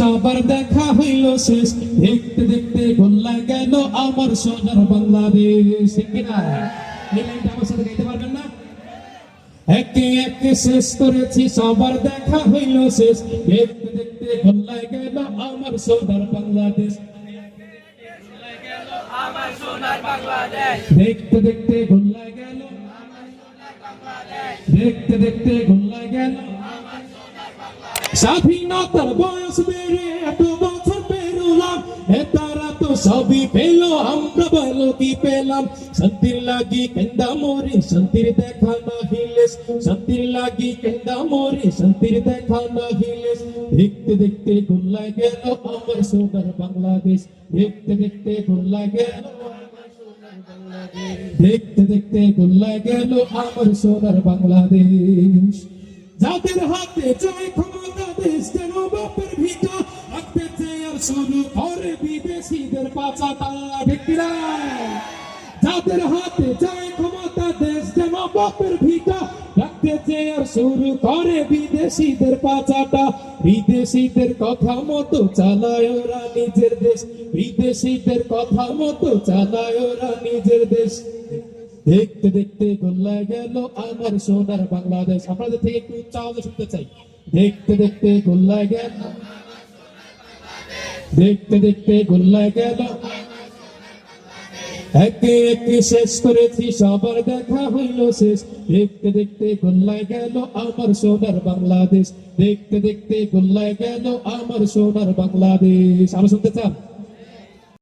সবার দেখা হইল শেষ। দেখতে দেখতে গোল্লা গেল আমার সোনার বাংলাদেশ? আমার একে একে শেষ করেছি, সবার দেখা হইল শেষ। দেখতে দেখতে গোল্লা গেল আমার সোনার বাংলাদেশ? দেখতে দেখতে গোল্লা গেল দেখতে দেখতে গোল্লা গেল স্বাধীনতার বয়স বেড়ে এত বছর পেরোলাম তারা তো সবই পেল, আমরা বলো কি পেলাম। শান্তির লাগি কেন্দা মরি, শান্তির দেখা না হিলেস শান্তির লাগি কেন্দা মরি, শান্তির দেখা না হিলেস দেখতে দেখতে গোল্লা গেল আমার সোনার বাংলাদেশ। দেখতে দেখতে গোল্লা গেল দেখতে দেখতে গোল্লা গেল আমার সোনার বাংলাদেশ। যাদের হাতে চাই ক্ষমতা করে বিদেশিদের কিনা? যাদের হাতে চাই ক্ষমতা দেশ শুরু করে বিদেশিদের পাচাটা বিদেশিদের কথা মতো চালায় ওরা নিজের দেশ। বিদেশিদের কথা মতো চালায় ওরা নিজের দেশ। দেখতে দেখতে গোল্লা গেল আমার সোনার বাংলাদেশ। আপনাদের থেকে একটু উচ্চ শুনতে চাই। দেখতে দেখতে গোল্লায় গেল। দেখতে দেখতে গোল্লায় গেল। একে একে শেষ করেছি, সবার দেখা হইল শেষ। দেখতে দেখতে গোল্লায় গেল আমার সোনার বাংলাদেশ। দেখতে দেখতে গোল্লায় গেল আমার সোনার বাংলাদেশ। আমি শুনতে চান?